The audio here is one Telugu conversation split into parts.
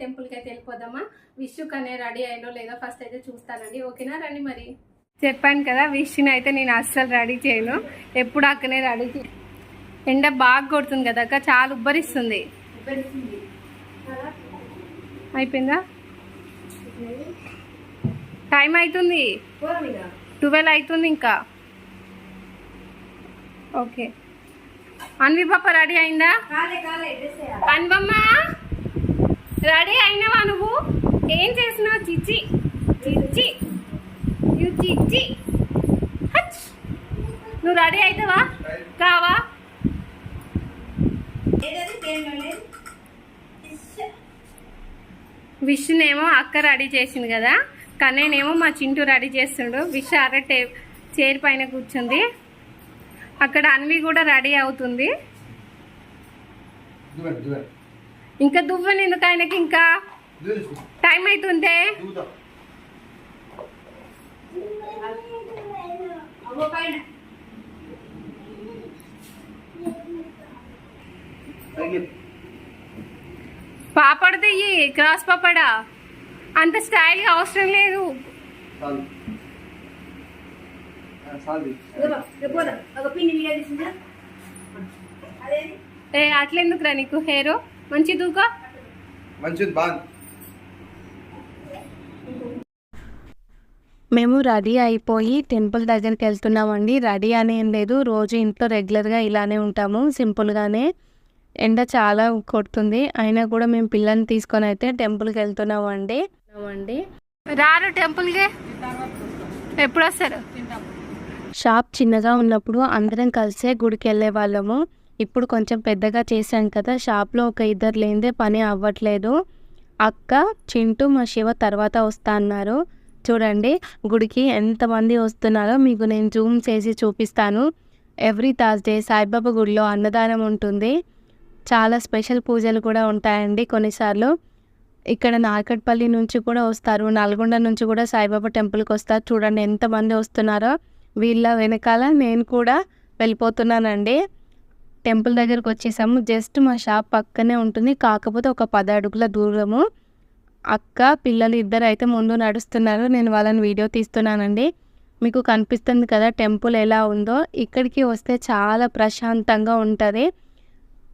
టెంపుల్కి అయితే వెళ్ళిపోదామా? విష్ణుకి అనే రెడీ అయ్యిందో లేదో ఫస్ట్ అయితే చూస్తానండి. ఓకేనా? రండి మరి. చెప్పాను కదా విష్ణుని అయితే నేను అస్సలు రెడీ చేయను. ఎప్పుడు అక్కనే రెడీ చే ఎండ బాగా కొడుతుంది కదా అక్క చాలా ఉబ్బరిస్తుంది. అయిపోయిందా? టైం అవుతుంది ట్వెల్వ్ అవుతుంది ఇంకా. ఓకే అన్వి పాప రెడీ అయిందా అన్వమ్మ! రెడీ అయినవా నువ్వు? ఏం చేసినావు చిచ్చి? చిచ్చి? యు చిచ్చి. నువ్వు రెడీ అవుతావా కావా? విష్ణునేమో అక్క రెడీ చేసింది కదా? కన్నేనేమో మా చింటూ రెడీ చేస్తుండు. విష్ అర టే చైర్ పైన కూర్చుంది. అక్కడ అన్వి కూడా రెడీ అవుతుంది. ఇంకా దువ్వని ఎందుకు ఆయనకి ఇంకా? టైం అవుతుందే పాపడ తెయ్యి క్రాస్ పాపడా. అంత స్టైల్గా అవసరం లేదు. ఏ అట్లెందుకురా నీకు హెయిర్? మంచిది బాగుంది. మేము రెడీ అయిపోయి టెంపుల్ దగ్గరికి వెళ్తున్నామండి. రెడీ అని ఏం లేదు. రోజు ఇంట్లో రెగ్యులర్గా ఇలానే ఉంటాము సింపుల్గానే ఎండ చాలా కొడుతుంది. అయినా కూడా మేము పిల్లల్ని తీసుకొని అయితే టెంపుల్కి వెళ్తున్నామండి. అండి రారు టెంపుల్కి? ఎప్పుడు వస్తారు షాప్ చిన్నగా ఉన్నప్పుడు అందరం కలిసే గుడికి వెళ్ళే వాళ్ళము. ఇప్పుడు కొంచెం పెద్దగా చేశాను కదా షాప్లో ఒక ఇద్దరు లేనిదే పని అవ్వట్లేదు. అక్క చింటూ మా శివ తర్వాత వస్తా అన్నారు. చూడండి గుడికి ఎంతమంది వస్తున్నారో మీకు నేను జూమ్ చేసి చూపిస్తాను. ఎవ్రీ థర్స్డే సాయిబాబా గుడిలో అన్నదానం ఉంటుంది. చాలా స్పెషల్ పూజలు కూడా ఉంటాయండి కొన్నిసార్లు. ఇక్కడ నార్కట్పల్లి నుంచి కూడా వస్తారు నల్గొండ నుంచి కూడా సాయిబాబా టెంపుల్కి వస్తారు. చూడండి ఎంతమంది వస్తున్నారో. వీళ్ళ వెనకాల నేను కూడా వెళ్ళిపోతున్నానండి. టెంపుల్ దగ్గరకు వచ్చేసాము. జస్ట్ మా షాప్ పక్కనే ఉంటుంది. కాకపోతే ఒక పది అడుగుల దూరము. అక్క పిల్లలు ఇద్దరు అయితే ముందు నడుస్తున్నారు. నేను వాళ్ళని వీడియో తీస్తున్నానండి. మీకు కనిపిస్తుంది కదా టెంపుల్ ఎలా ఉందో. ఇక్కడికి వస్తే చాలా ప్రశాంతంగా ఉంటుంది.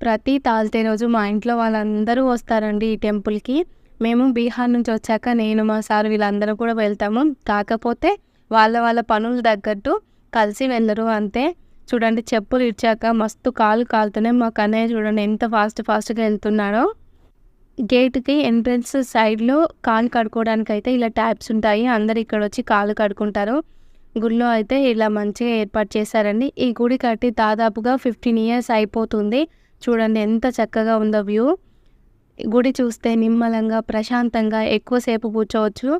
ప్రతి తాల్తే రోజు మా ఇంట్లో వాళ్ళందరూ వస్తారండి ఈ టెంపుల్కి. మేము బీహార్ నుంచి వచ్చాక నేను మా సార్ వీళ్ళందరూ కూడా వెళ్తాము. కాకపోతే వాళ్ళ వాళ్ళ పనులు తగ్గట్టు కలిసి వెళ్ళరు అంతే. చూడండి చెప్పులు ఇచ్చాక మస్తు కాలు కాలుతున్నాయి. మా కన్నయ్య చూడండి ఎంత ఫాస్ట్ ఫాస్ట్గా వెళ్తున్నాడో. గేట్కి ఎంట్రన్స్ సైడ్లో కాలు కడుక్కోవడానికి అయితే ఇలా ట్యాప్స్ ఉంటాయి. అందరు ఇక్కడ వచ్చి కాలు కడుక్కుంటారు. గుడిలో అయితే ఇలా మంచిగా ఏర్పాటు చేశారండి. ఈ గుడి కట్టి దాదాపుగా ఫిఫ్టీన్ ఇయర్స్ అయిపోతుంది. చూడండి ఎంత చక్కగా ఉందో వ్యూ గుడి చూస్తే నిమ్మలంగా ప్రశాంతంగా ఎక్కువసేపు కూర్చోవచ్చు.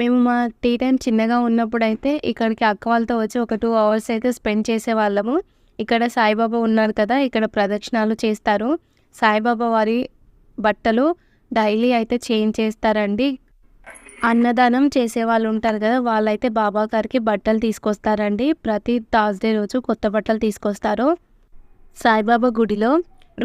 మేము మా టీ టైం చిన్నగా ఉన్నప్పుడు అయితే ఇక్కడికి అక్క వాళ్ళతో వచ్చి ఒక టూ అవర్స్ అయితే స్పెండ్ చేసేవాళ్ళము. ఇక్కడ సాయిబాబా ఉన్నారు కదా ఇక్కడ ప్రదక్షిణాలు చేస్తారు. సాయిబాబా వారి బట్టలు డైలీ అయితే చేంజ్ చేస్తారండి. అన్నదానం చేసే వాళ్ళు ఉంటారు కదా వాళ్ళైతే బాబా గారికి బట్టలు తీసుకొస్తారండి. ప్రతి థర్స్డే రోజు కొత్త బట్టలు తీసుకొస్తారు. సాయిబాబా గుడిలో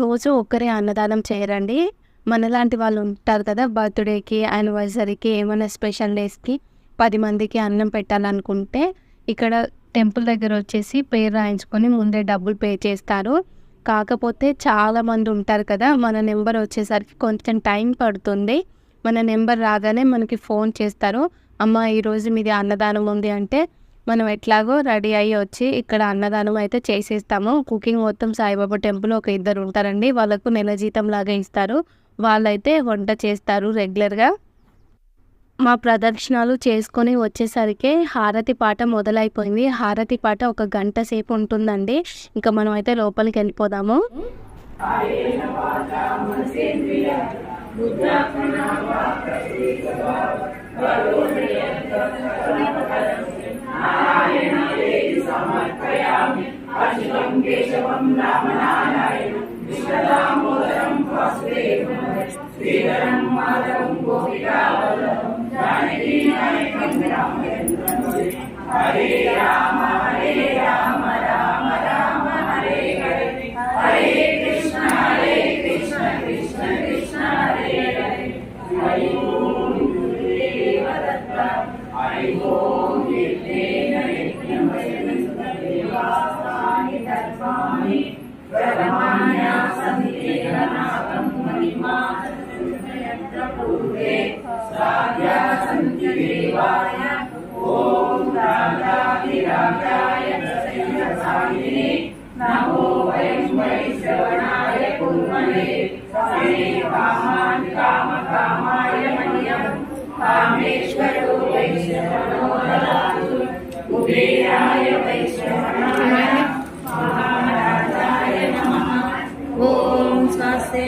రోజు ఒక్కరే అన్నదానం చేయరండి. మనలాంటి వాళ్ళు ఉంటారు కదా బర్త్డేకి యానివర్సరీకి ఏమైనా స్పెషల్ డేస్కి పది మందికి అన్నం పెట్టాలనుకుంటే ఇక్కడ టెంపుల్ దగ్గర వచ్చేసి పేరు రాయించుకొని ముందే డబ్బులు పే చేస్తారు. కాకపోతే చాలామంది ఉంటారు కదా మన నెంబర్ వచ్చేసరికి కొంచెం టైం పడుతుంది. మన నెంబర్ రాగానే మనకి ఫోన్ చేస్తారు అమ్మ ఈరోజు మీది అన్నదానం ఉంది అంటే మనం ఎట్లాగో రెడీ అయ్యి వచ్చి ఇక్కడ అన్నదానం అయితే చేసేస్తాము. కుకింగ్ మొత్తం సాయిబాబా టెంపుల్ ఒక ఇద్దరు ఉంటారండి వాళ్ళకు నెల జీతం లాగా ఇస్తారు. వాళ్ళైతే వంట చేస్తారు రెగ్యులర్గా మా ప్రదర్శనలు చేసుకొని వచ్చేసరికి హారతి పాట మొదలైపోయింది హారతి పాట ఒక గంట సేపు ఉంటుందండి ఇంకా మనం అయితే లోపలికి వెళ్ళిపోదాము ఆయన ஸ்ரீதரம் மாதவம் கோபிகாவலம் ஜானகி நாயகம் ராமச்சந்திரன் ஹரே कुबेराय वैष्णवाय महाराजाय नमः ॐ स्वस्ति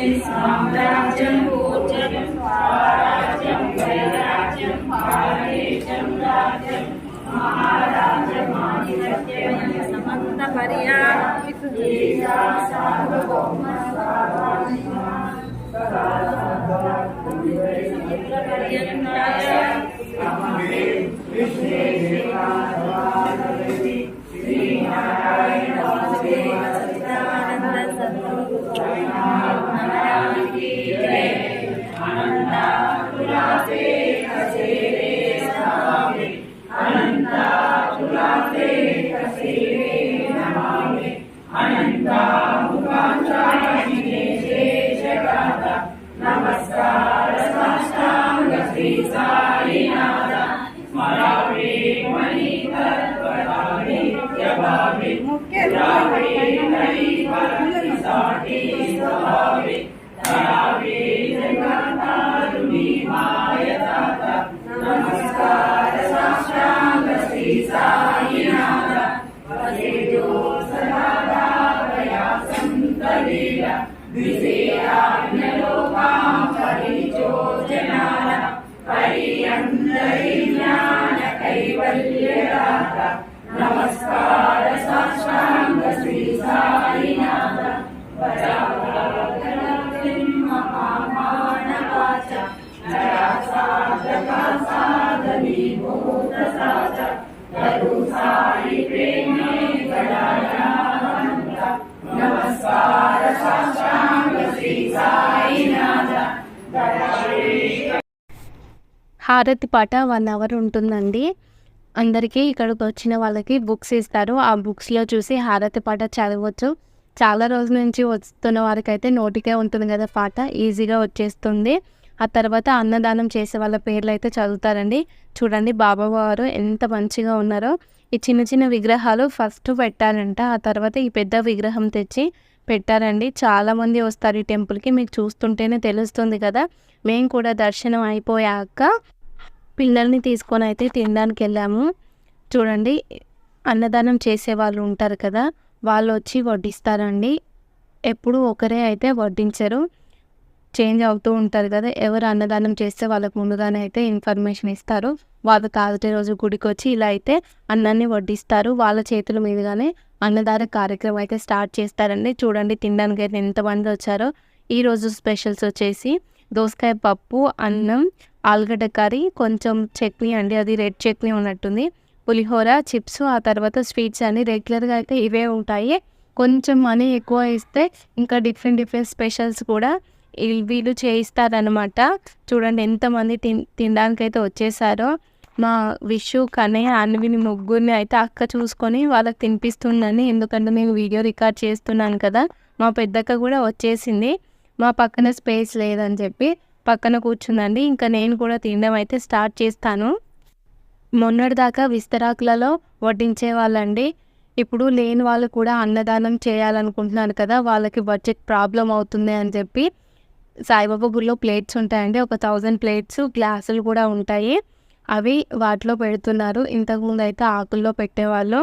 Thank you. ఆధిపత్యం సమస్త పర్యాప్తి సార్వభౌమ హారతి పాట వన్ అవర్ ఉంటుందండి. అందరికీ ఇక్కడికి వచ్చిన వాళ్ళకి బుక్స్ ఇస్తారు. ఆ బుక్స్లో చూసి హారతి పాట చదవచ్చు. చాలా రోజుల నుంచి వస్తున్న వారికి అయితే నోటికే ఉంటుంది కదా పాట ఈజీగా వచ్చేస్తుంది. ఆ తర్వాత అన్నదానం చేసే వాళ్ళ పేర్లు అయితే చదువుతారండి. చూడండి బాబా వారు ఎంత మంచిగా ఉన్నారో. ఈ చిన్న చిన్న విగ్రహాలు ఫస్ట్ పెట్టారంట ఆ తర్వాత ఈ పెద్ద విగ్రహం తెచ్చి పెట్టారండి. చాలామంది వస్తారు ఈ టెంపుల్కి మీకు చూస్తుంటేనే తెలుస్తుంది కదా. మేము కూడా దర్శనం అయిపోయాక పిల్లల్ని తీసుకొని అయితే తినడానికి వెళ్ళాము చూడండి అన్నదానం చేసే వాళ్ళు ఉంటారు కదా. వాళ్ళు వచ్చి వడ్డిస్తారండి. ఎప్పుడు ఒకరే అయితే వడ్డించరు. చేంజ్ అవుతూ ఉంటారు కదా ఎవరు అన్నదానం చేస్తే వాళ్ళకు ముందుగానే అయితే ఇన్ఫర్మేషన్ ఇస్తారు. వాళ్ళు తాగితే రోజు గుడికి వచ్చి ఇలా అయితే అన్నాన్ని వడ్డిస్తారు. వాళ్ళ చేతుల మీదుగానే అన్నదాన కార్యక్రమం అయితే స్టార్ట్ చేస్తారండి. చూడండి తినడానికి అయితే ఎంతమంది వచ్చారో. ఈరోజు స్పెషల్స్ వచ్చేసి దోసకాయ పప్పు అన్నం ఆలుగడ్డ కర్రీ కొంచెం చట్నీ అండి. అది రెడ్ చట్నీ ఉన్నట్టుంది. పులిహోర చిప్స్ ఆ తర్వాత స్వీట్స్ అన్ని రెగ్యులర్గా అయితే ఇవే ఉంటాయి. కొంచెం మనీ ఎక్కువ ఇస్తే ఇంకా డిఫరెంట్ డిఫరెంట్ స్పెషల్స్ కూడా వీళ్ళు చేయిస్తారనమాట చూడండి ఎంతమంది తిన్ తినడానికైతే వచ్చేసారో. మా విషు కన్నయ్య అన్విని ముగ్గురిని అయితే అక్క చూసుకొని వాళ్ళకి తినిపిస్తుందని ఎందుకంటే నేను వీడియో రికార్డ్ చేస్తున్నాను కదా. మా పెద్దక్క కూడా వచ్చేసింది. మా పక్కన స్పేస్ లేదని చెప్పి పక్కన కూర్చుందండి. ఇంకా నేను కూడా తినడం అయితే స్టార్ట్ చేస్తాను. మొన్నటిదాకా విస్తరాకులలో వడ్డించే వాళ్ళండి ఇప్పుడు లేని వాళ్ళు కూడా అన్నదానం చేయాలనుకుంటున్నారు కదా వాళ్ళకి బడ్జెట్ ప్రాబ్లం అవుతుంది అని చెప్పి సాయిబాబా గుడిలో ప్లేట్స్ ఉంటాయండి. ఒక థౌజండ్ ప్లేట్స్ గ్లాసులు కూడా ఉంటాయి. అవి వాటిలో పెడుతున్నారు. ఇంతకుముందు అయితే ఆకుల్లో పెట్టేవాళ్ళు.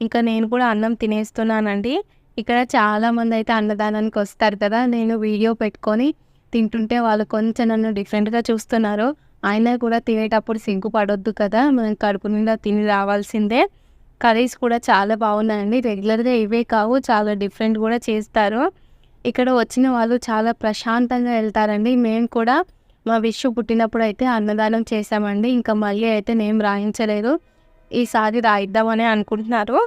ఇంకా నేను కూడా అన్నం తినేస్తున్నానండి. ఇక్కడ చాలామంది అయితే అన్నదానానికి వస్తారు కదా నేను వీడియో పెట్టుకొని తింటుంటే వాళ్ళు కొంచెం నన్ను డిఫరెంట్గా చూస్తున్నారు. అయినా కూడా తినేటప్పుడు సింకు పడొద్దు కదా మనం కడుపు నిండా తిని రావాల్సిందే. కర్రీస్ కూడా చాలా బాగున్నాయండి. రెగ్యులర్గా ఇవే కావు చాలా డిఫరెంట్ కూడా చేస్తారు. ఇక్కడ వచ్చిన వాళ్ళు చాలా ప్రశాంతంగా వెళ్తారండి. మేము కూడా మా విషు పుట్టినప్పుడు అయితే అన్నదానం చేసామండి ఇంకా మళ్ళీ అయితే నేను రాయించలేదు. ఈసారి రాయిద్దామని అనుకుంటున్నారు.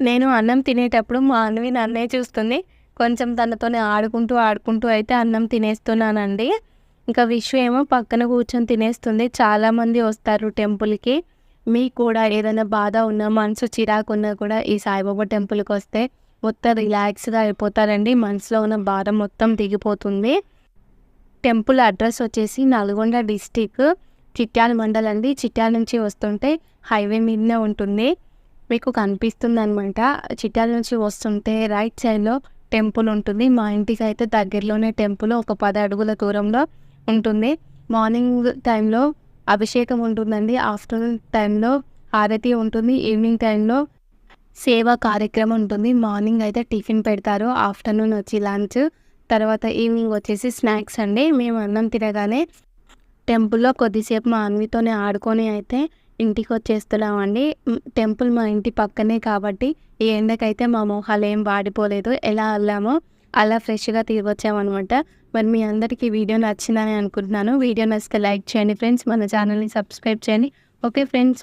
నేను అన్నం తినేటప్పుడు మా అన్నవి నన్నే చూస్తుంది. కొంచెం తనతోనే ఆడుకుంటూ ఆడుకుంటూ అయితే అన్నం తినేస్తున్నానండి. ఇంకా విషు ఏమో పక్కన కూర్చొని తినేస్తుంది. చాలామంది వస్తారు టెంపుల్కి. మీకు కూడా ఏదైనా బాధ ఉన్నా మనసు చిరాకు ఉన్నా కూడా ఈ సాయిబాబా టెంపుల్కి వస్తే మొత్తం రిలాక్స్గా అయిపోతారండి. మనసులో ఉన్న బాధ మొత్తం దిగిపోతుంది. టెంపుల్ అడ్రస్ వచ్చేసి నల్గొండ డిస్టిక్ చిట్యాల మండల్ అండి. చిట్యాల నుంచి వస్తుంటే హైవే మీదనే ఉంటుంది. మీకు కనిపిస్తుంది అనమాట చిట్యాల నుంచి వస్తుంటే రైట్ సైడ్లో టెంపుల్ ఉంటుంది. మా ఇంటికి అయితే దగ్గరలోనే టెంపుల్. ఒక పది అడుగుల దూరంలో ఉంటుంది. మార్నింగ్ టైంలో అభిషేకం ఉంటుందండి. ఆఫ్టర్నూన్ టైంలో హారతి ఉంటుంది. ఈవినింగ్ టైంలో సేవా కార్యక్రమం ఉంటుంది. మార్నింగ్ అయితే టిఫిన్ పెడతారు. ఆఫ్టర్నూన్ వచ్చి లంచ్. తర్వాత ఈవినింగ్ వచ్చేసి స్నాక్స్ అండి. మేము అన్నం తినగానే టెంపుల్లో కొద్దిసేపు మా అన్వితోనే ఆడుకొని అయితే ఇంటికి వచ్చేస్తున్నామండి. టెంపుల్ మా ఇంటి పక్కనే కాబట్టి ఈ ఎండకైతే మా మొహాలు ఏం వాడిపోలేదు. ఎలా వెళ్ళామో అలా ఫ్రెష్గా తిరిగి వచ్చామన్నమాట మరి మీ అందరికీ వీడియో నచ్చిందని అనుకుంటున్నాను. వీడియో నచ్చితే లైక్ చేయండి ఫ్రెండ్స్. మన ఛానల్ని సబ్స్క్రైబ్ చేయండి. Okay friends.